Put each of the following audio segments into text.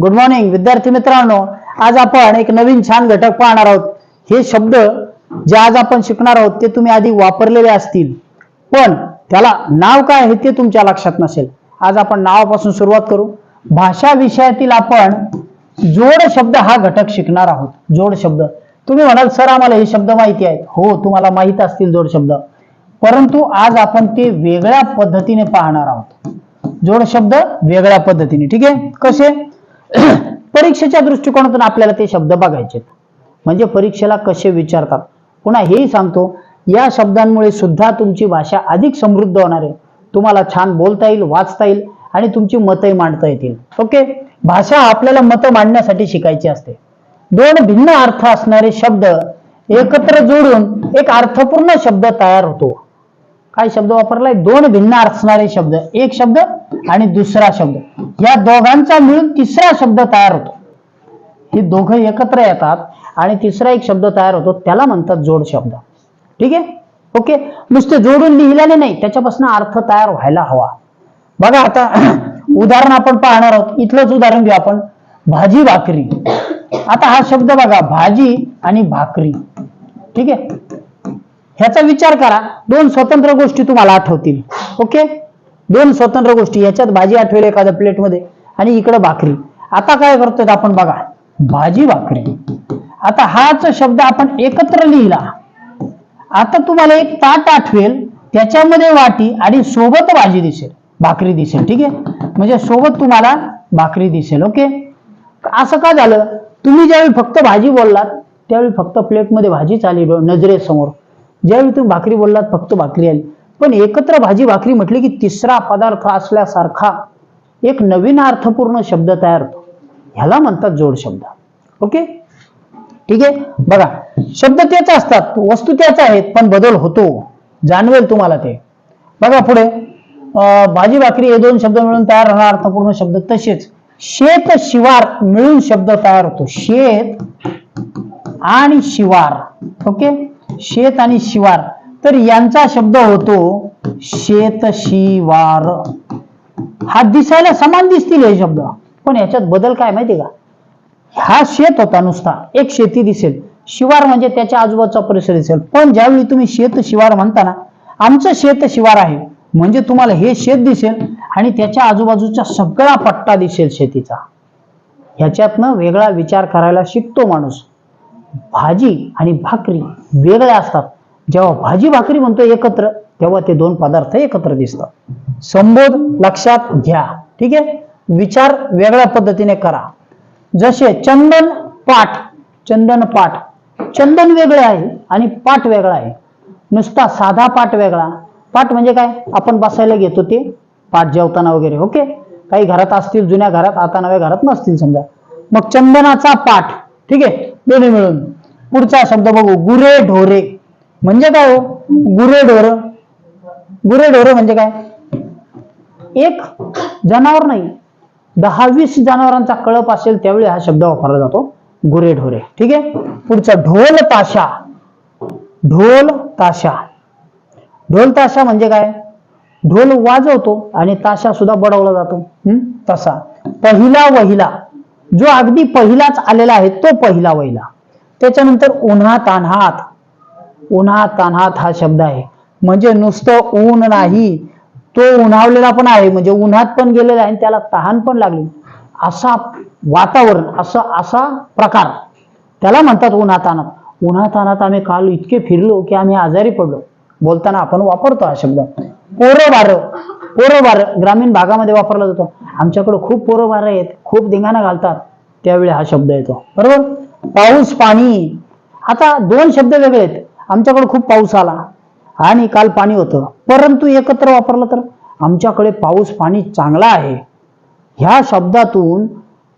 Good morning विद्यार्थी मित्रांनो. आज आपण एक नवीन छान घटक पाहणार आहोत. हे शब्द जे आज आपण शिकणार आहोत ते तुम्ही आधी वापरलेले असतील. पण त्याला नाव काय आहे ते तुमच्या लक्षात नसेल. आज आपण नावापासून सुरुवात करू. भाषा विषयातील आपण जोड शब्द हा घटक शिकणार आहोत. जोड शब्द. तुम्ही म्हणाल सर आम्हाला हे शब्द माहिती आहेत. हो तुम्हाला माहीत असतील जोड शब्द. परंतु आज आपण ते वेगळ्या पद्धतीने पाहणार आहोत. जोड शब्द वेगळ्या पद्धतीने. ठीक आहे? कसे? परीक्षेच्या दृष्टिकोनातून आपल्याला ते शब्द बघायचे म्हणजे परीक्षेला कसे विचारतात? पुन्हा हेही सांगतो या शब्दांमुळे सुद्धा तुमची भाषा अधिक समृद्ध होणार आहे. तुम्हाला छान बोलता येईल वाचता येईल आणि तुमची मतही मांडता येतील. ओके? भाषा आपल्याला मतं मांडण्यासाठी शिकायची असते. दोन भिन्न अर्थ असणारे शब्द एकत्र जोडून एक अर्थपूर्ण शब्द तयार होतो. काय शब्द वापरलाय? दोन भिन्न असणारे शब्द. एक शब्द आणि दुसरा शब्द. या दोघांचा मिळून तिसरा शब्द तयार होतो. हे दोघं एकत्र येतात आणि तिसरा एक शब्द तयार होतो. त्याला म्हणतात जोड शब्द. ठीक आहे? ओके? नुसते जोडून लिहिल्याने नाही. त्याच्यापासून अर्थ तयार व्हायला हवा. बघा आता उदाहरण आपण पाहणार आहोत. इथलंच उदाहरण घेऊ आपण. भाजी भाकरी. आता हा शब्द बघा. भाजी आणि भाकरी. ठीक आहे? ह्याचा विचार करा. दोन स्वतंत्र गोष्टी तुम्हाला आठवतील. ओके? दोन स्वतंत्र गोष्टी. ह्याच्यात भाजी आठवेल एखाद्या प्लेटमध्ये आणि इकडं भाकरी. आता काय करतोय आपण बघा. भाजी भाकरी. आता हाच शब्द आपण एकत्र लिहिला. आता तुम्हाला एक ताट आठवेल. त्याच्यामध्ये वाटी आणि सोबत भाजी दिसेल. भाकरी दिसेल. ठीक आहे? म्हणजे सोबत तुम्हाला भाकरी दिसेल. ओके? असं का झालं? तुम्ही ज्यावेळी फक्त भाजी बोललात त्यावेळी फक्त प्लेटमध्ये भाजीच आली नजरेसमोर. ज्यावेळी तुम्ही भाकरी बोललात फक्त भाकरी आली. पण एकत्र भाजी भाकरी म्हटली की तिसरा पदार्थ असल्यासारखा एक नवीन अर्थपूर्ण शब्द तयार होतो. ह्याला म्हणतात जोड शब्द. ओके? ठीक आहे? बघा शब्द तेच असतात वस्तू त्याच आहेत पण बदल होतो. जाणवेल तुम्हाला ते. बघा पुढे. अं, भाजी भाकरी हे दोन शब्द मिळून तयार होणार अर्थपूर्ण शब्द तसेच. शेत शिवार मिळून शब्द तयार होतो. शेत आणि शिवार. ओके? शेत आणि शिवार. तर यांचा शब्द होतो शेत शिवार. हा दिसायला समान दिसतील हे शब्द. पण याच्यात बदल काय माहिती का? हा शेत होता नुसता. एक शेती दिसेल. शिवार म्हणजे त्याच्या आजूबाजूचा परिसर दिसेल. पण ज्यावेळी तुम्ही शेत शिवार म्हणता ना आमचं शेत शिवार आहे. म्हणजे तुम्हाला हे शेत दिसेल आणि त्याच्या आजूबाजूचा सगळा पट्टा दिसेल शेतीचा. ह्याच्यातनं वेगळा विचार करायला शिकतो माणूस. भाजी आणि भाकरी वेगळ्या असतात. जेव्हा भाजी भाकरी म्हणतो एकत्र तेव्हा ते दोन पदार्थ एकत्र दिसतात. संबोध लक्षात घ्या. ठीक आहे? विचार वेगळ्या पद्धतीने करा. जसे चंदन पाठ चंदन पाठ. चंदन वेगळे आहे आणि पाठ वेगळा आहे. नुसता साधा पाठ वेगळा. पाठ म्हणजे काय? आपण बसायला घेतो ते. पाठ जेवताना वगैरे ओके? काही घरात असतील जुन्या घरात आता नव्या घरात नसतील समजा. मग चंदनाचा पाठ. ठीक आहे? दोन्ही मिळून. पुढचा शब्द बघू गुरे ढोरे. म्हणजे काय हो? गुरे ढोर. गुरे ढोर म्हणजे काय? एक जनावर नाही. दहा वीस जनावरांचा कळप असेल त्यावेळी हा शब्द वापरला जातो गुरे ढोरे. ठीक आहे? पुढचा ढोल ताशा. ढोल ताशा. ढोल ताशा म्हणजे काय? ढोल वाजवतो आणि ताशा सुद्धा बडवला जातो. हम्म? तसा. पहिला वहिला. जो अगदी पहिलाच आलेला आहे तो पहिला वहिला. त्याच्यानंतर उन्हा तान्हात. उन्हा तान्हात हा शब्द आहे. म्हणजे नुसतं ऊन नाही. तो उन्हावलेला पण आहे. म्हणजे उन्हात पण गेलेला आहे आणि त्याला तहान पण लागली. असा वातावरण असं असा प्रकार. त्याला म्हणतात उन्हातानात उन्हातानात आम्ही काल इतके फिरलो की आम्ही आजारी पडलो. बोलताना आपण वापरतो हा शब्द. पोरं बार. पोरंभार ग्रामीण भागामध्ये वापरला जातो. आमच्याकडे खूप पोरंभार आहेत खूप धिंगाणा घालतात. त्यावेळी हा शब्द येतो. बरोबर? पाऊस पाणी. आता दोन शब्द वेगळे आहेत. आमच्याकडे खूप पाऊस आला आणि काल पाणी होतं. परंतु एकत्र वापरलं तर? आमच्याकडे पाऊस पाणी चांगला आहे. ह्या शब्दातून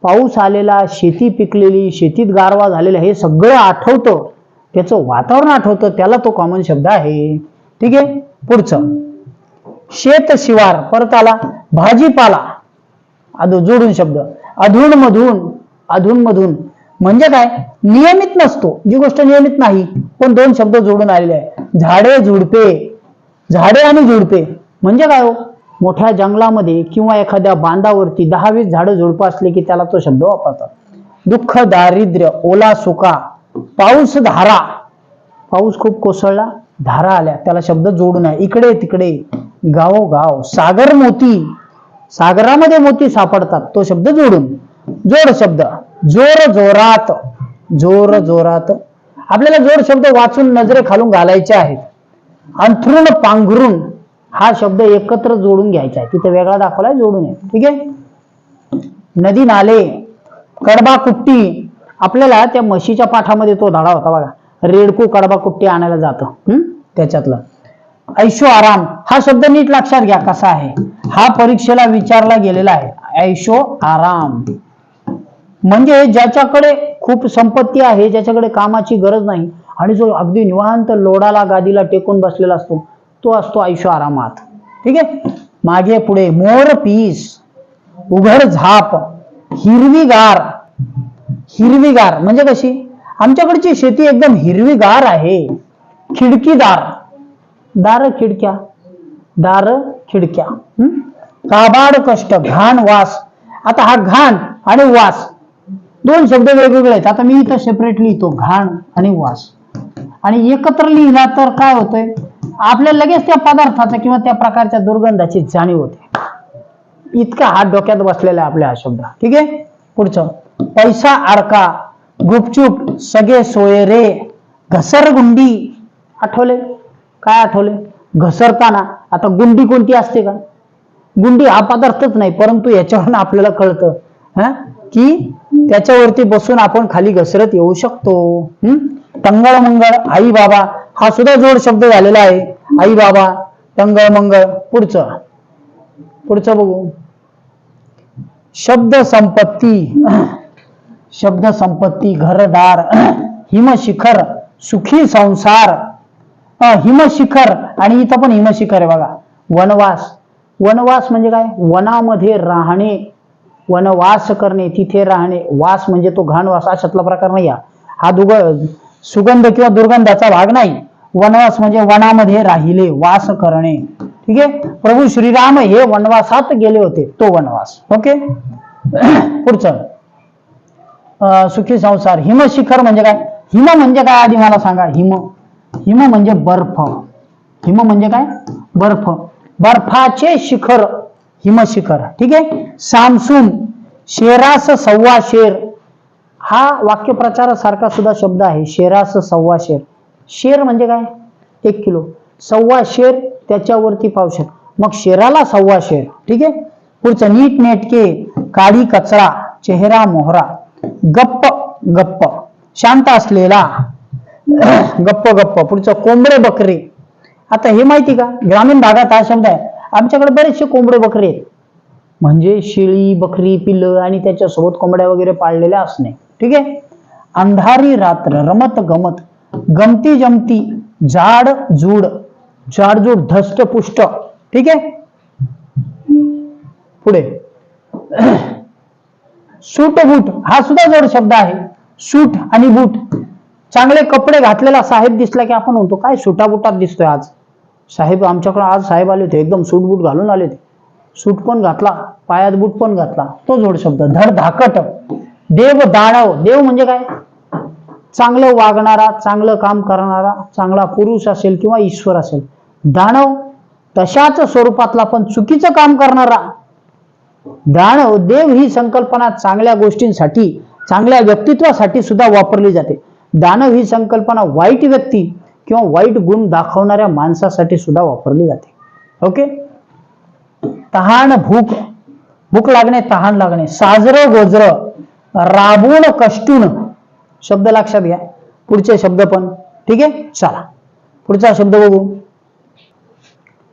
पाऊस आलेला शेती पिकलेली शेतीत गारवा झालेला हे सगळं आठवतं. त्याचं वातावरण आठवतं. त्याला तो कॉमन शब्द आहे. ठीक आहे? पुढचं. शेत शिवार परत आला भाजीपाला. अधू जोडून शब्द. अधून मधून अधून मधून म्हणजे काय? नियमित नसतो. जी गोष्ट नियमित नाही पण दोन शब्द जोडून आलेले आहे झाडे झुडपे. झाडे आणि झुडपे. म्हणजे काय हो? मोठ्या जंगलामध्ये किंवा एखाद्या बांधावरती दहावीस झाडं झुडपं असले की त्याला तो शब्द वापरतात. दुःख दारिद्र्य ओला सुका. पाऊस धारा. पाऊस खूप कोसळला धारा आल्या. त्याला शब्द जोडून आहे. इकडे तिकडे. गावोगाव सागर मोती सागरामध्ये मोती सापडतात. तो शब्द जोडून. जोड शब्द. जोर जोरात. जोर जोरात. आपल्याला जोड शब्द वाचून नजरे खालून घालायचे आहेत. अंथरुण पांघरून हा शब्द एकत्र जोडून घ्यायचा आहे. तिथे वेगळा दाखवलाय जोडून आहे. ठीक आहे? नदी नाले कडबा कुट्टी. आपल्याला त्या म्हशीच्या पाठामध्ये तो धडा होता बघा. रेडकू कडबा कुट्टी आणायला जातं. हम्म? त्याच्यातलं. ऐशो आराम. हा शब्द नीट लक्षात घ्या कसा आहे. हा परीक्षेला विचारला गेलेला आहे. ऐशो आराम. म्हणजे ज्याच्याकडे खूप संपत्ती आहे ज्याच्याकडे कामाची गरज नाही आणि जो अगदी निवांत लोडाला गादीला टेकून बसलेला असतो तो असतो आयुष्य आरामात. ठीक आहे? मागे पुढे मोर पीस उघड झाप हिरवीगार. हिरवीगार म्हणजे कशी? आमच्याकडची शेती एकदम हिरवीगार आहे. खिडकीदार. दार खिडक्या. दार खिडक्या. काबाड कष्ट घाण वास. आता हा घाण आणि वास. दोन शब्द वेगवेगळे आहेत. आता मी इथं सेपरेट लिहितो घाण आणि वास. आणि एकत्र लिहिला तर काय होतंय? आपल्या लगेच त्या पदार्थाचा किंवा त्या प्रकारच्या दुर्गंधाची जाणीव होते. इतका हात डोक्यात बसलेला आहे आपल्या हा शब्द. ठीक आहे? पुढचं. पैसा अडका गुपचूप सगळे सोयरे घसरगुंडी. आठवले? काय आठवले? घसरताना. आता गुंडी कोणती असते का? गुंडी हा पदार्थच नाही परंतु याच्यावरून आपल्याला कळतं हा? की त्याच्यावरती बसून आपण खाली घसरत येऊ शकतो. हम्म? टंगळ मंगळ आई बाबा हा सुद्धा जोड शब्द झालेला आहे. आई बाबा टंगळ मंगळ पुढचं. पुढचं बघू. शब्द संपत्ती. शब्द संपत्ती घरदार हिमशिखर सुखी संसार. हिमशिखर. आणि इथं पण हिमशिखर आहे बघा. वनवास. वनवास म्हणजे काय? वनामध्ये राहणे. वनवास करणे. तिथे राहणे. वास म्हणजे तो घाणवास अशातला प्रकार नाही हा. हा दुग सुगंध किंवा दुर्गंधाचा भाग नाही. वनवास म्हणजे वनामध्ये राहिले वास करणे. ठीक आहे? प्रभू श्रीराम हे वनवासात गेले होते. तो वनवास. ओके? पुढचं. सुखी संसार. हिमशिखर म्हणजे काय? हिम म्हणजे काय आधी मला सांगा? हिम. हिम म्हणजे बर्फ. हिम म्हणजे काय? बर्फ. बर्फाचे शिखर हिमशिखर ठीक आहे? सामसूम शेरास सव्वा शेर. हा वाक्यप्रचारासारखा सुद्धा शब्द आहे शेरास सव्वा शेर. शेर म्हणजे काय? एक किलो. सव्वा शेर त्याच्यावरती पावशेर मग शेराला सव्वा शेर. ठीक आहे? पुढचं नीट नेटके काळी कचरा चेहरा मोहरा. गप्प गप्प. शांत असलेला गप्प गप्प पुढचं कोंबडे बकरे. आता हे माहिती का? ग्रामीण भागात हा शब्द आहे. आमच्याकडे बरेचसे कोंबडे बकरे आहेत. म्हणजे शेळी बकरी पिल्लं आणि त्याच्यासोबत कोंबड्या वगैरे पाळलेल्या असणे. ठीक आहे? अंधारी रात्र रमत गमत गमती जमती जाड जुड जाडजूड धष्ट पुष्ट. ठीक आहे? पुढे. सूट बूट हा सुद्धा जोड शब्द आहे. सूट आणि बूट. चांगले कपडे घातलेला साहेब दिसला की आपण म्हणतो काय सुटाबुटात दिसतोय आज? साहेब आमच्याकडे आज साहेब आले होते एकदम सूट बूट घालून आले होते. सूट पण घातला पायात बूट पण घातला. तो जोड शब्द धड धाकट. देव दानव देव म्हणजे काय? चांगलं वागणारा चांगलं काम करणारा चांगला पुरुष असेल किंवा ईश्वर असेल. दानव तशाच स्वरूपातला पण चुकीचं काम करणारा. दानव देव ही संकल्पना चांगल्या गोष्टींसाठी चांगल्या व्यक्तित्वासाठी सुद्धा वापरली जाते. दानव ही संकल्पना वाईट व्यक्ती किंवा वाईट गुण दाखवणाऱ्या माणसासाठी सुद्धा वापरली जाते. ओके? तहान भूक भूक लागणे तहान लागणे. साजरं गोजर राबून कष्टून. शब्द लक्षात घ्या. पुढचे शब्द पण. ठीक आहे? चला. पुढचा शब्द बघू.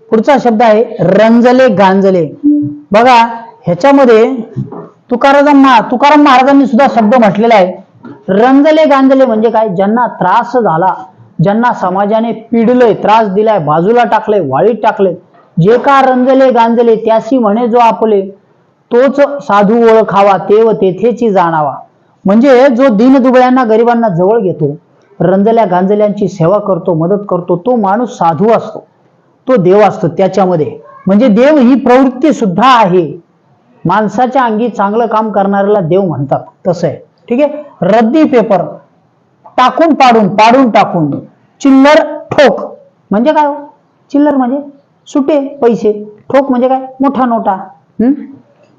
पुढचा शब्द आहे रंजले गांजले. बघा ह्याच्यामध्ये तुकाराम तुकाराम महाराजांनी सुद्धा शब्द म्हटलेला आहे. रंजले गांजले म्हणजे काय? ज्यांना त्रास झाला ज्यांना समाजाने पिडलंय त्रास दिलाय बाजूला टाकलंय वाळीत टाकलंय जे का रंजले गांजले त्याशी म्हणे जो आपले तोच साधू ओळखावा तेव तेथेची जाणावा. म्हणजे जो दीनदुबळ्यांना गरिबांना जवळ घेतो रंजल्या गांजल्यांची सेवा करतो मदत करतो तो माणूस साधू असतो तो देव असतो त्याच्यामध्ये. म्हणजे देव ही प्रवृत्ती सुद्धा आहे. माणसाच्या अंगी चांगलं काम करणाऱ्याला देव म्हणतात तसं आहे. ठीक आहे? रद्दी पेपर टाकून पाडून पाडून टाकून चिल्लर ठोक. म्हणजे काय हो? चिल्लर म्हणजे? सुटे पैसे. ठोक म्हणजे काय? मोठा नोटा.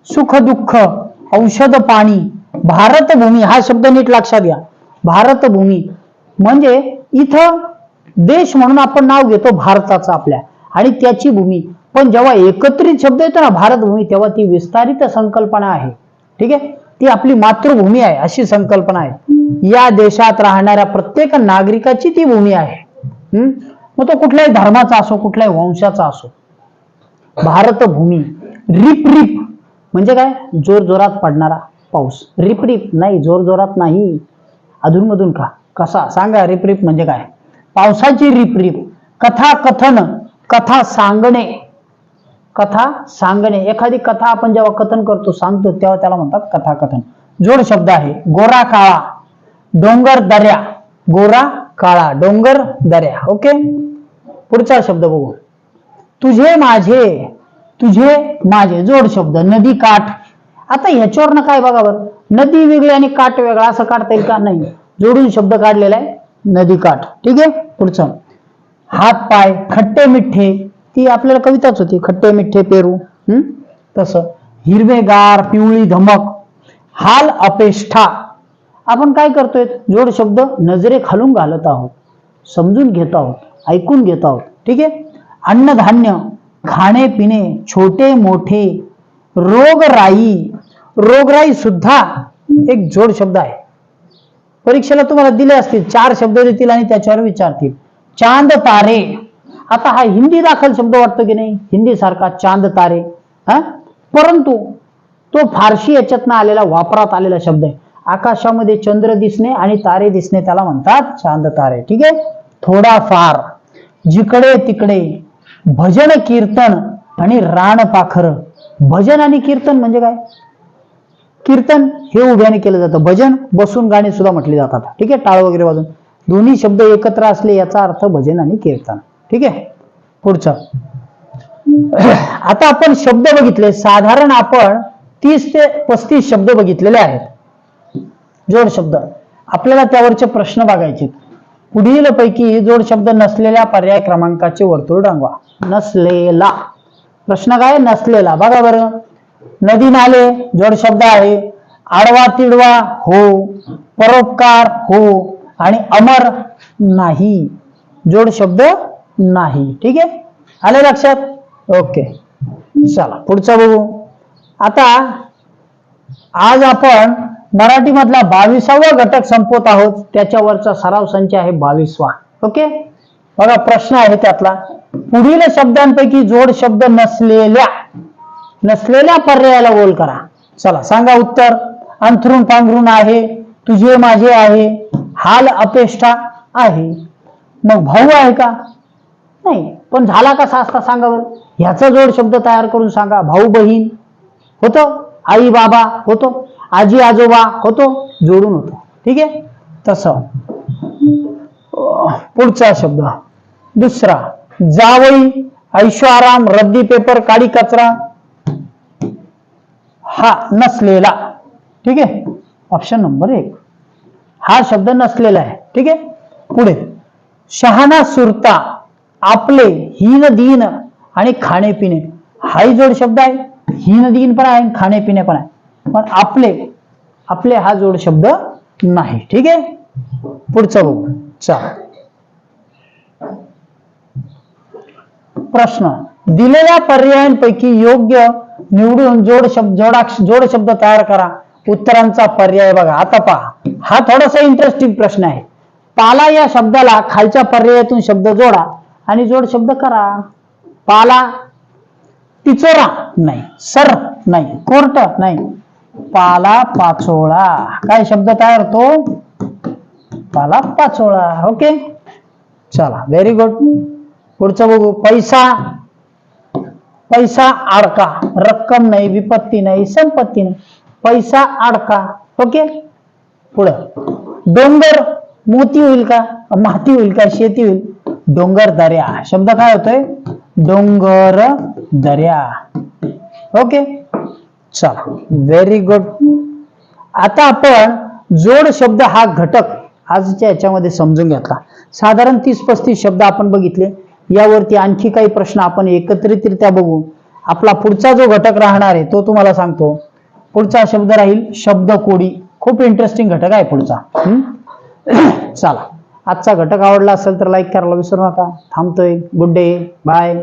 सुख दुःख औषध पाणी भारतभूमी हा शब्द नीट लक्षात घ्या. भारतभूमी म्हणजे इथं देश म्हणून आपण नाव घेतो भारताचा आपल्या. आणि त्याची भूमी. पण जेव्हा एकत्रित शब्द येतो ना भारतभूमी तेव्हा ती विस्तारित संकल्पना आहे. ठीक आहे? ती आपली मातृभूमी आहे अशी संकल्पना आहे. या देशात राहणाऱ्या प्रत्येक नागरिकाची ती भूमी आहे. मग तो कुठल्याही धर्माचा असो कुठल्याही वंशाचा असो. भारतभूमी रिप रिप. म्हणजे काय? जोर जोरात पडणारा पाऊस. रिप रिप नाही जोर जोरात नाही. अधूनमधून का? कसा? सांगा रिप रिप म्हणजे काय? पावसाची रिप रिप. कथा कथन कथा सांगणे. कथा सांगणे. एखादी कथा आपण जेव्हा कथन करतो सांगतो तेव्हा त्याला म्हणतात कथा कथन जोड शब्द आहे गोरा काळा डोंगर दर्या गोरा काळा डोंगर दर्या ओके? पुढचा शब्द बघू. तुझे माझे तुझे माझे. जोड शब्द नदी काठ. आता ह्याच्यावरनं काय बघा बरं. नदी वेगळी आणि काठ वेगळा असं काढता येईल का? नाही. जोडून शब्द काढलेला आहे नदी काठ. ठीक आहे? पुढचं. हात पाय खट्टे मिठ्ठे ती आपल्याला कविताच होती खट्टे मिठ्ठे पेरू हम्म तसं. हिरवेगार पिवळी धमक हाल अपेष्ठा. आपण काय करतोय? जोड शब्द नजरे खालून घालत आहोत समजून घेत आहोत ऐकून घेत आहोत. ठीक आहे? अन्नधान्य खाणे पिणे छोटे मोठे रोगराई रोगराई सुद्धा एक जोड शब्द आहे. परीक्षेला तुम्हाला दिले असतील चार शब्द देतील आणि त्याच्यावर विचारतील. चांद तारे आता हा हिंदी दाखल शब्द वाटतो की नाही? हिंदी सारखा चांद तारे हा? परंतु तो फारशी याच्यातनं आलेला वापरात आलेला शब्द आहे. आकाशामध्ये चंद्र दिसणे आणि तारे दिसणे त्याला म्हणतात चांद तारे. ठीक आहे? थोडाफार जिकडे तिकडे भजन कीर्तन आणि रानपाखर भजन आणि कीर्तन म्हणजे काय? कीर्तन हे उभ्याने केलं जातं. भजन बसून गाणी सुद्धा म्हटली जातात. ठीक आहे? टाळ वगैरे वाजून. दोन्ही शब्द एकत्र असले याचा अर्थ भजन आणि कीर्तन. ठीक आहे? पुढचं. आता आपण शब्द बघितले. साधारण आपण तीस ते पस्तीस शब्द बघितलेले आहेत. जोड शब्द. आपल्याला त्यावरचे प्रश्न बघायचे पुढील पैकी जोड शब्द नसलेल्या पर्याय क्रमांकाचे वर्तुळ रंगवा. नसलेला. प्रश्न काय? नसलेला. बघा बरं. नदी नाले जोड शब्द आहे. आडवा तिडवा हो. परोपकार हो. आणि अमर नाही. जोड शब्द नाही. ठीक आहे? आले लक्षात? ओके. चला पुढचा बघू. आता आज आपण मराठीमधला बावीसावा घटक संपवत आहोत. त्याच्यावरचा सराव संच आहे बावीसवा. ओके? बघा प्रश्न आहे त्यातला. पुढील शब्दांपैकी जोड शब्द नसलेल्या नसलेल्या पर्यायाला बोल करा. चला सांगा उत्तर. अंथरून पांघरून आहे तुझे माझे आहे हाल अपेष्टा आहे. मग भाऊ आहे का? नाही. पण झाला कसा असता सांगा बरं. ह्याचा जोड शब्द तयार करून सांगा. भाऊ बहीण होतो. आई बाबा होतो. आजी आजोबा होतो. जोडून होतो. ठीक आहे? तसं. पुढचा शब्द. दुसरा. जावई ऐश्वाराम रद्दी पेपर काडी कचरा हा नसलेला. ठीक आहे? ऑप्शन नंबर एक. हा शब्द नसलेला आहे. ठीक आहे? पुढे. शहाणा सुरता. आपले हीन दीन आणि खाणेपिणे हाही जोड शब्द आहे हीन दीन पण आहे आणि खाणेपिणे पण आहे. पण आपले आपले हा जोड शब्द नाही. ठीक आहे? पुढचं बघू. चला. प्रश्न. दिलेल्या पर्यायांपैकी योग्य निवडून जोड शब्द जोडाक्ष जोड शब्द तयार करा. उत्तरांचा पर्याय बघा. आता पहा. हा थोडासा इंटरेस्टिंग प्रश्न आहे. पाला या शब्दाला खालच्या पर्यायातून शब्द जोडा. आणि जोड शब्द करा. पाला तिचोरा. नाही सर. नाही कोर्ट. नाही. पाला पाचोळा. काय शब्द तयार होतो? पाला पाचोळा. ओके. चला व्हेरी गुड पुढचं बघू. पैसा. पैसा अडका रक्कम नाही विपत्ती नाही संपत्ती नाही. पैसा अडका ओके? पुढं. डोंगर मोती होईल का? माती होईल का? शेती होईल? डोंगर दर्या. शब्द काय होतोय? डोंगर दर्या. ओके? चला. व्हेरी गुड आता आपण जोड शब्द हा घटक आजच्या याच्यामध्ये समजून घेतला. साधारण तीस पस्तीस शब्द आपण बघितले. यावरती आणखी काही प्रश्न आपण एकत्रितरित्या बघू. आपला पुढचा जो घटक राहणार आहे तो तुम्हाला सांगतो. पुढचा शब्द राहील शब्द कोडी खूप इंटरेस्टिंग घटक आहे पुढचा. चला. आजचा घटक आवडला असेल तर लाईक करायला विसरू नका. थांबतोय. Good day bye